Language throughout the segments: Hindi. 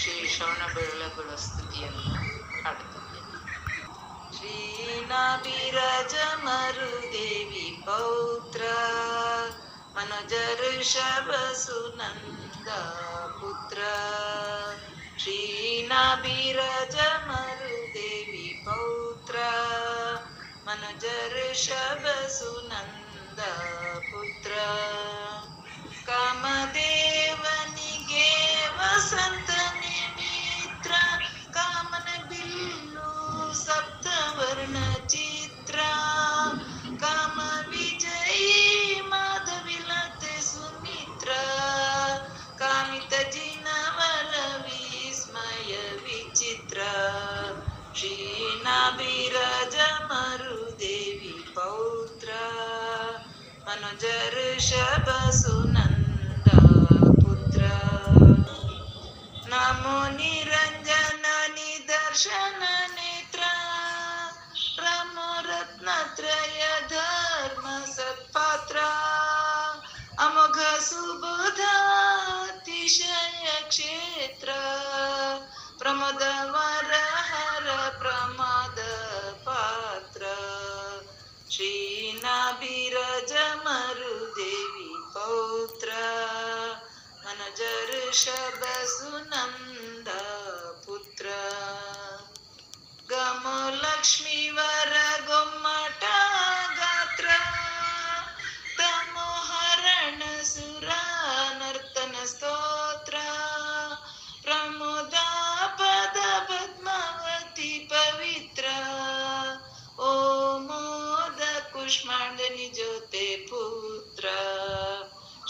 ಶೇಷಣ ಬೆಳಗುಳ ಸ್ತುತಿಯನ್ನು ಹಾಡುತ್ತದೆ ಶ್ರೀನಾಭಿರಜ ಮರುದೇವಿ ಪೌತ್ರ ಮನೋಜ ಋಷಭ ಸುನಂದ ಪುತ್ರ ಶ್ರೀನಾಭಿರಜ ಮರುದೇವಿ ಪೌತ್ರ ಮನೋಜ ಋಷಭ ಸುನಂದ ಪುತ್ರ सुनंद पुत्र। नमो निरंजन निदर्शन नेत्र। रमो रत्नत्रय धर्म सत्पात्र। अमोघ सुबोधातिशय क्षेत्र। सुनंद पुत्र। गमो लक्ष्मीवर गोम्मट गात्र। तमोहरण सुरा नर्तन स्तोत्र। प्रमोदा पद पद्मावती पवित्र। ओ मोद ज्योते पुत्र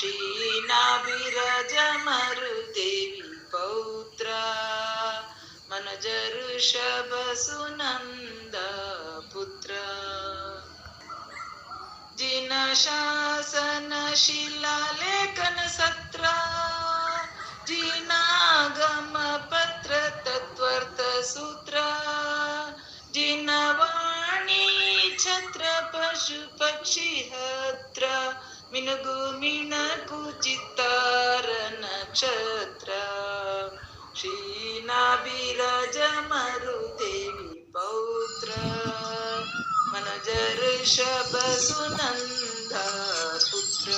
श्रीनाभिरज मरुदेवी पौत्र। मनजऋषभ सुनंद पुत्र। जिन शासन शिलालेखन सत्र। जिनागम पत्र तत्वर्थ सूत्र। जिनवाणी छत्र पशु पक्षी हत्र। ಮಿನುಗು ಮಿಣಕು ಚಿತ್ತಾರ ನಕ್ಷತ್ರ ಶ್ರೀನಾಭಿರಾಜ ಮರುದೇವಿ ಪೌತ್ರ. ಮನೋಜ ಋಷಭ ಪುತ್ರ. ಪುತ್ರ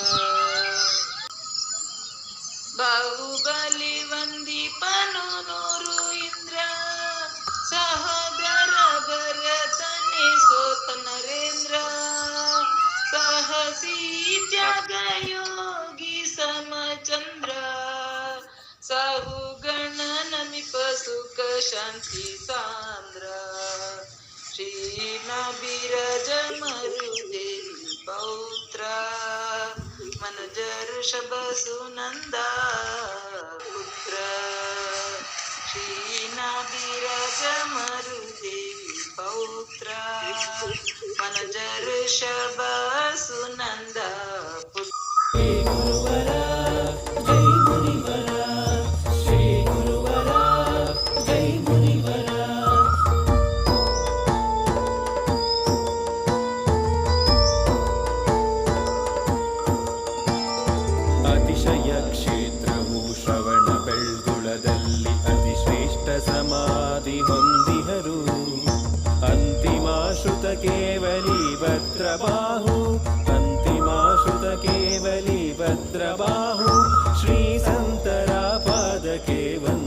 ಬಾಹುಬಲಿವನ್ शांति सांद्र श्री बिरज मरुदेवी पौत्र मनज ऋषभ सुनंदा पुत्र श्री बिरज मरुदेवी पौत्र मनज ऋषभ सुनंद श्रुतकेवली भद्रबाहु अन्तिमाश्रुतकेवली भद्रबाहु श्रीसन्तरापादकेवली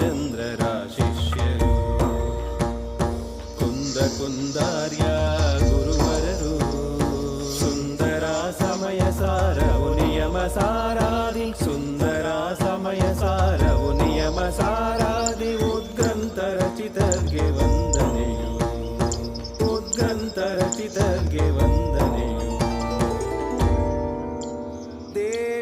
चन्द्रराशिष्यु कुन्द कुन्दार्या